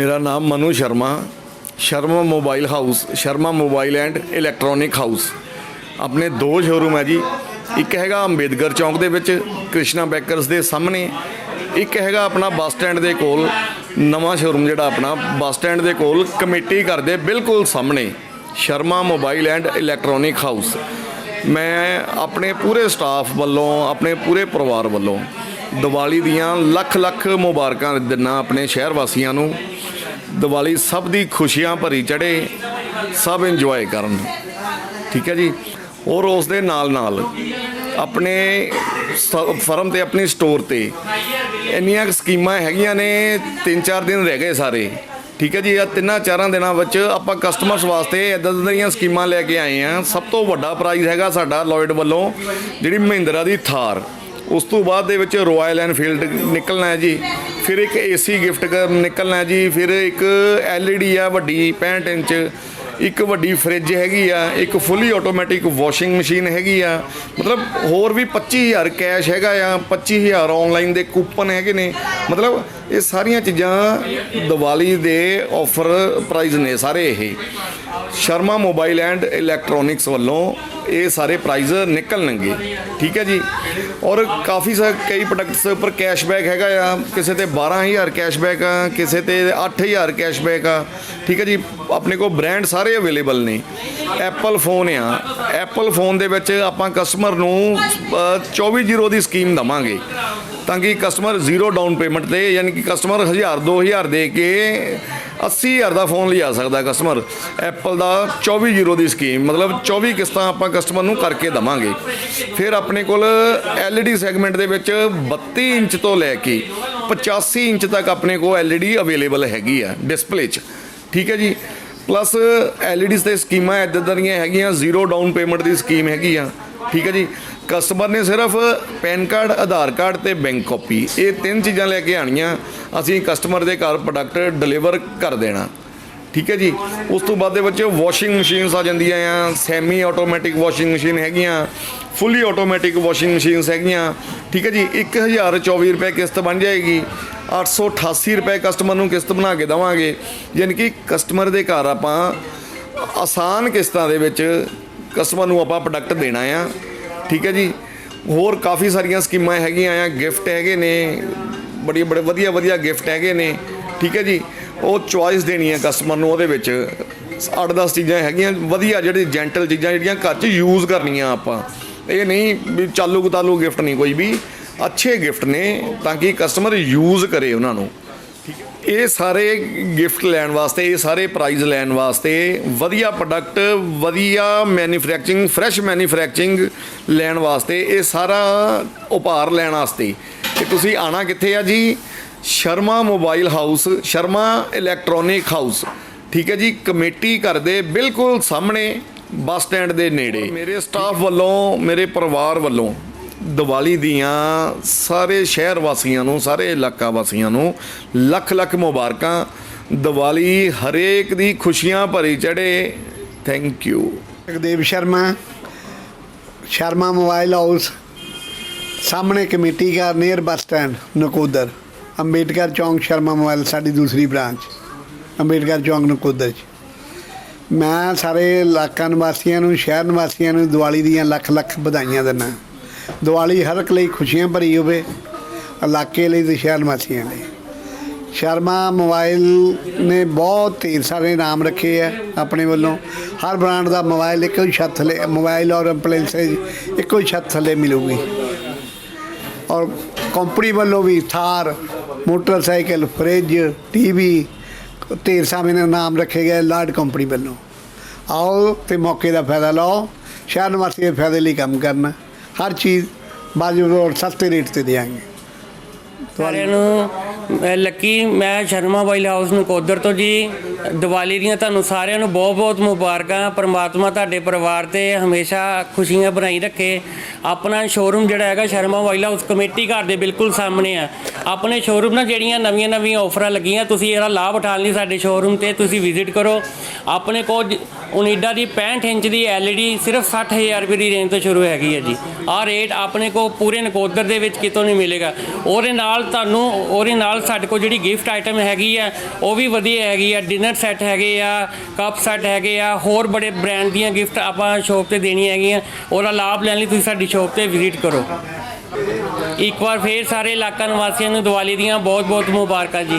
ਮੇਰਾ ਨਾਮ Manu Sharma Sharma mobile house, Sharma mobile and electronic house. ਆਪਣੇ ਦੋ ਸ਼ੋਰੂਮ ਹੈ ਜੀ, ਇੱਕ ਹੈਗਾ ਅੰਬੇਦਕਰ ਚੌਂਕ ਦੇ ਵਿੱਚ, ਕ੍ਰਿਸ਼ਨਾ ਬੈਕਰਸ ਦੇ ਸਾਹਮਣੇ, ਇੱਕ ਹੈਗਾ ਆਪਣਾ ਬੱਸ ਸਟੈਂਡ ਦੇ ਕੋਲ, ਨਵਾਂ ਸ਼ੋਰੂਮ ਜਿਹੜਾ ਆਪਣਾ ਬੱਸ ਸਟੈਂਡ ਦੇ ਕੋਲ, ਕਮੇਟੀ ਘਰ ਦੇ ਬਿਲਕੁਲ ਸਾਹਮਣੇ, Sharma mobile and electronic house. ਮੈਂ ਆਪਣੇ ਪੂਰੇ ਸਟਾਫ ਵੱਲੋਂ, ਆਪਣੇ ਪੂਰੇ ਪਰਿਵਾਰ ਵੱਲੋਂ ਦੀਵਾਲੀ ਦੀਆਂ ਲੱਖ ਲੱਖ ਮੁਬਾਰਕਾਂ ਦਿੰਨਾ ਆਪਣੇ ਸ਼ਹਿਰ ਵਾਸੀਆਂ ਨੂੰ। ਦੀਵਾਲੀ ਸਭ ਦੀ ਖੁਸ਼ੀਆਂ ਭਰੀ ਚੜੇ ਸਭ ਇੰਜੋਏ ਕਰਨ। ਠੀਕ ਹੈ ਜੀ? ਔਰ ਉਸ ਦੇ ਨਾਲ ਨਾਲ ਆਪਣੇ ਸ- ਫਰਮ ਤੇ, ਆਪਣੀ ਸਟੋਰ ਤੇ ਇੰਨੀਆਂ ਸਕੀਮਾਂ ਹੈਗੀਆਂ ਨੇ 3-4 ਦਿਨ ਰਹਿ ਗਏ ਸਾਰੇ। ਠੀਕ ਹੈ ਜੀ? ਇਹ ਤਿੰਨਾਂ ਚਾਰਾਂ ਦਿਨਾਂ ਵਿੱਚ ਆਪਾਂ ਕਸਟਮਰਸ ਵਾਸਤੇ ਇਦਾਂ ਦੀਆਂ ਸਕੀਮਾਂ ਲੈ ਕੇ ਆਏ ਆ ਸਭ ਤੋਂ ਵੱਡਾ ਪ੍ਰਾਈਜ਼ ਹੈਗਾ ਸਾਡਾ ਲੋਇਡ ਵੱਲੋਂ, ਜਿਹੜੀ ਮਹਿੰਦਰਾ ਦੀ ਥਾਰ। ਉਸ ਤੋਂ ਬਾਅਦ ਦੇ ਵਿੱਚ ਰਾਇਲ ਐਨਫੀਲਡ ਨਿਕਲਣਾ ਹੈ ਜੀ। ਫਿਰ ਇੱਕ ਏਸੀ ਗਿਫਟ ਨਿਕਲਣਾ ਜੀ। ਫਿਰ ਇੱਕ ਐਲਈਡੀ ਆ, ਵੱਡੀ 65 ਇੰਚ। ਇੱਕ ਵੱਡੀ ਫ੍ਰਿਜ ਹੈਗੀ ਆ। ਇੱਕ ਫੁੱਲੀ ਆਟੋਮੈਟਿਕ ਵਾਸ਼ਿੰਗ ਮਸ਼ੀਨ ਹੈਗੀ ਆ। ਮਤਲਬ ਹੋਰ ਵੀ 25000 ਕੈਸ਼ ਹੈਗਾ ਆ। 25000 ਆਨਲਾਈਨ ਦੇ ਕੂਪਨ ਹੈਗੇ ਨੇ। ਮਤਲਬ ਇਹ ਸਾਰੀਆਂ ਚੀਜ਼ਾਂ ਦੀਵਾਲੀ ਦੇ ਆਫਰ ਪ੍ਰਾਈਜ਼ ਨੇ ਸਾਰੇ ਇਹ। ਸ਼ਰਮਾ ਮੋਬਾਈਲ ਐਂਡ ਇਲੈਕਟ੍ਰੋਨਿਕਸ ਵੱਲੋਂ ਇਹ ਸਾਰੇ ਪ੍ਰਾਈਜ਼ ਨਿਕਲਣਗੇ। ਠੀਕ ਹੈ ਜੀ? ਔਰ ਕਾਫੀ ਸਾਰੇ ਕਈ ਪ੍ਰੋਡਕਟਸ ਉੱਪਰ ਕੈਸ਼ਬੈਕ ਹੈਗਾ ਆ। ਕਿਸੇ ਤੇ 12000 ਕੈਸ਼ਬੈਕ ਆ ਕਿਸੇ ਤੇ 8000 ਕੈਸ਼ਬੈਕ ਆ। ਠੀਕ ਹੈ ਜੀ? ਆਪਣੇ ਕੋਲ ਬ੍ਰਾਂਡ ਸਾਰੇ ਅਵੇਲੇਬਲ ਨੇ। ਐਪਲ ਫੋਨ ਆ। ਐਪਲ ਫੋਨ ਦੇ ਵਿੱਚ ਆਪਾਂ ਕਸਟਮਰ ਨੂੰ ਅ, 24 ਜ਼ੀਰੋ ਦੀ ਸਕੀਮ ਦਵਾਂਗੇ। ਤਾਂ ਕਿ ਕਸਟਮਰ ਜ਼ੀਰੋ ਡਾਊਨ ਪੇਮੈਂਟ ਤੇ, ਯਾਨੀ ਕਿ ਕਸਟਮਰ 1000 2000 ਦੇ ਕੇ 80000 ਦਾ ਫੋਨ ਲਿਆ ਸਕਦਾ ਕਸਟਮਰ ਐਪਲ ਦਾ 24 ਜ਼ੀਰੋ ਦੀ ਸਕੀਮ ਮਤਲਬ 24 ਕਿਸ਼ਤਾਂ ਆਪਾਂ ਕਸਟਮਰ ਨੂੰ ਕਰਕੇ ਦਵਾਂਗੇ। ਫਿਰ ਆਪਣੇ ਕੋਲ LED ਸੈਗਮੈਂਟ ਦੇ ਵਿੱਚ 32 ਇੰਚ ਤੋਂ ਲੈ ਕੇ 85 ਇੰਚ ਤੱਕ ਆਪਣੇ ਕੋਲ LED ਅਵੇਲੇਬਲ ਹੈਗੀ ਆ ਡਿਸਪਲੇ 'ਚ। ਠੀਕ ਹੈ ਜੀ? ਪਲੱਸ LEDs ਤੇ ਸਕੀਮਾਂ ਇੱਦਾਂ ਦੀਆਂ ਹੈਗੀਆਂ ਜ਼ੀਰੋ ਡਾਊਨ ਪੇਮੈਂਟ ਦੀ ਸਕੀਮ ਹੈਗੀ ਆ। ਠੀਕ ਹੈ ਜੀ। ਕਸਟਮਰ ਨੇ ਸਿਰਫ ਪੈਨ ਕਾਰਡ, ਆਧਾਰ ਕਾਰਡ ਤੇ ਬੈਂਕ ਕਾਪੀ ਇਹ ਤਿੰਨ ਚੀਜ਼ਾਂ ਲੈ ਕੇ ਆਣੀਆਂ ਅਸੀਂ ਕਸਟਮਰ ਦੇ ਘਰ ਪ੍ਰੋਡਕਟ ਡਿਲੀਵਰ ਕਰ ਦੇਣਾ। ਠੀਕ ਹੈ ਜੀ। ਉਸ ਤੋਂ ਬਾਅਦ ਦੇ ਵਿੱਚ ਵਾਸ਼ਿੰਗ ਮਸ਼ੀਨਸ ਆ ਜਾਂਦੀਆਂ ਆ ਸੈਮੀ ਆਟੋਮੈਟਿਕ ਵਾਸ਼ਿੰਗ ਮਸ਼ੀਨ ਹੈਗੀਆਂ ਫੁੱਲੀ ਆਟੋਮੈਟਿਕ ਵਾਸ਼ਿੰਗ ਮਸ਼ੀਨਸ ਹੈਗੀਆਂ। ਠੀਕ ਹੈ ਜੀ। 1024 ਰੁਪਏ ਕਿਸ਼ਤ ਬਣ ਜਾਏਗੀ। 888 ਰੁਪਏ ਕਸਟਮਰ ਨੂੰ ਕਿਸ਼ਤ ਬਣਾ ਕੇ ਦਵਾਂਗੇ। ਯਾਨੀ ਕਿ ਕਸਟਮਰ ਦੇ ਘਰ ਆਪਾਂ ਆਸਾਨ ਕਿਸ਼ਤਾਂ ਦੇ ਵਿੱਚ ਕਸਟਮਰ ਨੂੰ ਆਪਾਂ ਪ੍ਰੋਡਕਟ ਦੇਣਾ ਆ। ਠੀਕ ਹੈ ਜੀ? ਹੋਰ ਕਾਫੀ ਸਾਰੀਆਂ ਸਕੀਮਾਂ ਹੈਗੀਆਂ ਆ ਗਿਫਟ ਹੈਗੇ ਨੇ ਬੜੀ ਬੜੇ ਵਧੀਆ ਵਧੀਆ ਗਿਫਟ ਹੈਗੇ ਨੇ। ਠੀਕ ਹੈ ਜੀ? ਉਹ ਚੁਆਇਸ ਦੇਣੀ ਹੈ ਕਸਟਮਰ ਨੂੰ ਉਹਦੇ ਵਿੱਚ। 8-10 ਚੀਜ਼ਾਂ ਹੈਗੀਆਂ, ਵਧੀਆ ਜਿਹੜੇ ਜੈਂਟਲ ਚੀਜ਼ਾਂ ਜਿਹੜੀਆਂ ਘਰ 'ਚ ਯੂਜ਼ ਕਰਨੀਆਂ ਆਪਾਂ। ਇਹ ਨਹੀਂ ਵੀ ਚਾਲੂ ਕਤਾਲੂ ਗਿਫਟ ਨਹੀਂ ਕੋਈ ਵੀ। ਅੱਛੇ ਗਿਫਟ ਨੇ ਤਾਂ ਕਿ ਕਸਟਮਰ ਯੂਜ਼ ਕਰੇ ਉਹਨਾਂ ਨੂੰ। ਇਹ ਸਾਰੇ ਗਿਫਟ ਲੈਣ ਵਾਸਤੇ ਇਹ ਸਾਰੇ ਪ੍ਰਾਈਜ਼ ਲੈਣ ਵਾਸਤੇ ਵਧੀਆ ਪ੍ਰੋਡਕਟ ਵਧੀਆ ਮੈਨੂਫੈਕਚਰਿੰਗ ਫਰੈਸ਼ ਮੈਨੂਫੈਕਚਰਿੰਗ ਲੈਣ ਵਾਸਤੇ ਇਹ ਸਾਰਾ ਉਪਹਾਰ ਲੈਣ ਵਾਸਤੇ। ਤੇ ਤੁਸੀਂ ਆਣਾ ਕਿੱਥੇ ਆ ਜੀ? Sharma mobile house Sharma electronic house ਠੀਕ ਹੈ ਜੀ ਕਮੇਟੀ ਘਰ ਦੇ ਬਿਲਕੁਲ ਸਾਹਮਣੇ ਬੱਸ ਸਟੈਂਡ ਦੇ ਨੇੜੇ। ਮੇਰੇ ਸਟਾਫ ਵੱਲੋਂ ਮੇਰੇ ਪਰਿਵਾਰ ਵੱਲੋਂ ਦੀਵਾਲੀ ਦੀਆਂ ਸਾਰੇ ਸ਼ਹਿਰ ਵਾਸੀਆਂ ਨੂੰ, ਸਾਰੇ ਇਲਾਕਾ ਵਾਸੀਆਂ ਨੂੰ ਲੱਖ ਲੱਖ ਮੁਬਾਰਕਾਂ। ਦੀਵਾਲੀ ਹਰੇਕ ਦੀ ਖੁਸ਼ੀਆਂ ਭਰੀ ਚੜੇ thank you Jagdev Sharma Sharma mobile house, ਸਾਹਮਣੇ ਕਮੇਟੀ ਘਰ near bus stand Nakodar. Ambedkar ਚੌਂਕ, ਸ਼ਰਮਾ ਮੋਬਾਈਲ, ਸਾਡੀ ਦੂਸਰੀ ਬ੍ਰਾਂਚ। ਅੰਬੇਡਕਰ ਚੌਂਕ, ਨਕੋਦਰ 'ਚ। ਮੈਂ ਸਾਰੇ ਇਲਾਕਾ ਨਿਵਾਸੀਆਂ ਨੂੰ, ਸ਼ਹਿਰ ਨਿਵਾਸੀਆਂ ਨੂੰ ਦੀਵਾਲੀ ਦੀਆਂ ਲੱਖ ਲੱਖ ਵਧਾਈਆਂ ਦਿੰਦਾ। ਦੀਵਾਲੀ ਹਰ ਇੱਕ ਲਈ ਖੁਸ਼ੀਆਂ ਭਰੀ ਹੋਵੇ, ਇਲਾਕੇ ਲਈ ਤੇ ਸ਼ਹਿਰ ਨਿਵਾਸੀਆਂ ਲਈ। ਸ਼ਰਮਾ ਮੋਬਾਈਲ ਨੇ ਬਹੁਤ ਢੇਰ ਸਾਰੇ ਨਾਮ ਰੱਖੇ ਆ ਆਪਣੇ ਵੱਲੋਂ। ਹਰ ਬ੍ਰਾਂਡ ਦਾ ਮੋਬਾਈਲ ਇੱਕੋ ਹੀ ਛੱਤ ਥੱਲੇ, ਮੋਬਾਈਲ ਔਰ ਐਪਲਾਈਐਂਸਸ ਇੱਕੋ ਹੀ ਛੱਤ ਥੱਲੇ ਮਿਲੂਗੀ। ਔਰ ਕੰਪਨੀ ਵੱਲੋਂ ਵੀ ਥਾਰ, ਮੋਟਰਸਾਈਕਲ ਫ੍ਰਿਜ ਟੀਵੀ ਢੇਰ ਸਾਰੇ ਨਾਮ ਰੱਖੇ ਗਏ ਲਾਰਡ ਕੰਪਨੀ ਵੱਲੋਂ। ਆਓ ਤੇ ਮੌਕੇ ਦਾ ਫਾਇਦਾ ਲਓ, ਸ਼ਹਿਰ ਨਿਵਾਸੀ ਦੇ ਫਾਇਦੇ ਲਈ ਕੰਮ ਕਰਨਾ। ਹਰ ਚੀਜ਼ ਬਾਜੂ ਔਰ ਸਸਤੇ ਰੇਟ ਤੇ ਦੇਵਾਂਗੇ ਸਾਰਿਆਂ ਨੂੰ ਮੈਂ ਲੱਕੀ, ਮੈਂ ਸ਼ਰਮਾ ਵਾਈਲ ਹਾਊਸ ਨੂੰ ਕੋਦਰ ਤੋਂ ਜੀ। ਦੀਵਾਲੀ ਦੀਆਂ ਤੁਹਾਨੂੰ ਸਾਰਿਆਂ ਨੂੰ ਬਹੁਤ-ਬਹੁਤ ਮੁਬਾਰਕਾਂ। ਪਰਮਾਤਮਾ ਤੁਹਾਡੇ ਪਰਿਵਾਰ ਤੇ ਹਮੇਸ਼ਾ ਖੁਸ਼ੀਆਂ ਬਣਾਈ ਰੱਖੇ। ਆਪਣਾ ਸ਼ੋਰੂਮ ਜਿਹੜਾ ਹੈਗਾ ਸ਼ਰਮਾ ਵਾਈਲ ਹਾਊਸ ਕਮੇਟੀ ਘਰ ਦੇ ਬਿਲਕੁਲ ਸਾਹਮਣੇ ਆ। ਆਪਣੇ ਸ਼ੋਰੂਮ ਨਾਲ ਜਿਹੜੀਆਂ ਨਵੀਆਂ-ਨਵੀਆਂ ਆਫਰਾਂ ਲੱਗੀਆਂ, ਤੁਸੀਂ ਇਹਦਾ ਲਾਭ ਉਠਾ ਲਈ ਸਾਡੇ ਸ਼ੋਰੂਮ ਤੇ, ਤੁਸੀਂ ਵਿਜ਼ਿਟ ਕਰੋ। ਆਪਣੇ ਕੋਲ ਓਨੀਡਾ ਦੀ 65 ਇੰਚ ਦੀ LED ਸਿਰਫ 60000 ਰੁਪਏ ਦੀ ਰੇਂਜ ਤੋਂ ਸ਼ੁਰੂ ਹੈਗੀ ਹੈ ਜੀ। ਆਹ ਰੇਟ ਆਪਣੇ ਕੋਲ ਪੂਰੇ ਨਕੋਦਰ ਦੇ ਵਿੱਚ ਕਿਤੋਂ ਨਹੀਂ ਮਿਲੇਗਾ। ਉਹਦੇ ਨਾਲ ਤੁਹਾਨੂੰ, ਉਹਦੇ ਨਾਲ ਸਾਡੇ ਕੋਲ ਜਿਹੜੀ ਗਿਫਟ ਆਈਟਮ ਹੈਗੀ ਆ ਉਹ ਵੀ ਵਧੀਆ ਹੈਗੀ ਆ ਡਿਨਰ ਸੈੱਟ ਹੈਗੇ ਆ ਕੱਪ ਸੈੱਟ ਹੈਗੇ ਆ, ਹੋਰ ਬੜੇ ਬ੍ਰਾਂਡ ਦੀਆਂ ਗਿਫਟ ਆਪਾਂ ਸ਼ੋਪ ਤੇ ਦੇਣੀਆਂ ਹੈਗੀਆਂ। ਉਹਦਾ ਲਾਭ ਲੈਣ ਲਈ ਤੁਸੀਂ ਸਾਡੀ ਸ਼ੋਪ ਤੇ ਵਿਜ਼ਿਟ ਕਰੋ। ਇੱਕ ਵਾਰ ਫੇਰ ਸਾਰੇ ਇਲਾਕਾ ਨਿਵਾਸੀਆਂ ਨੂੰ ਦੀਵਾਲੀ ਦੀਆਂ ਬਹੁਤ ਬਹੁਤ ਮੁਬਾਰਕਾਂ ਜੀ।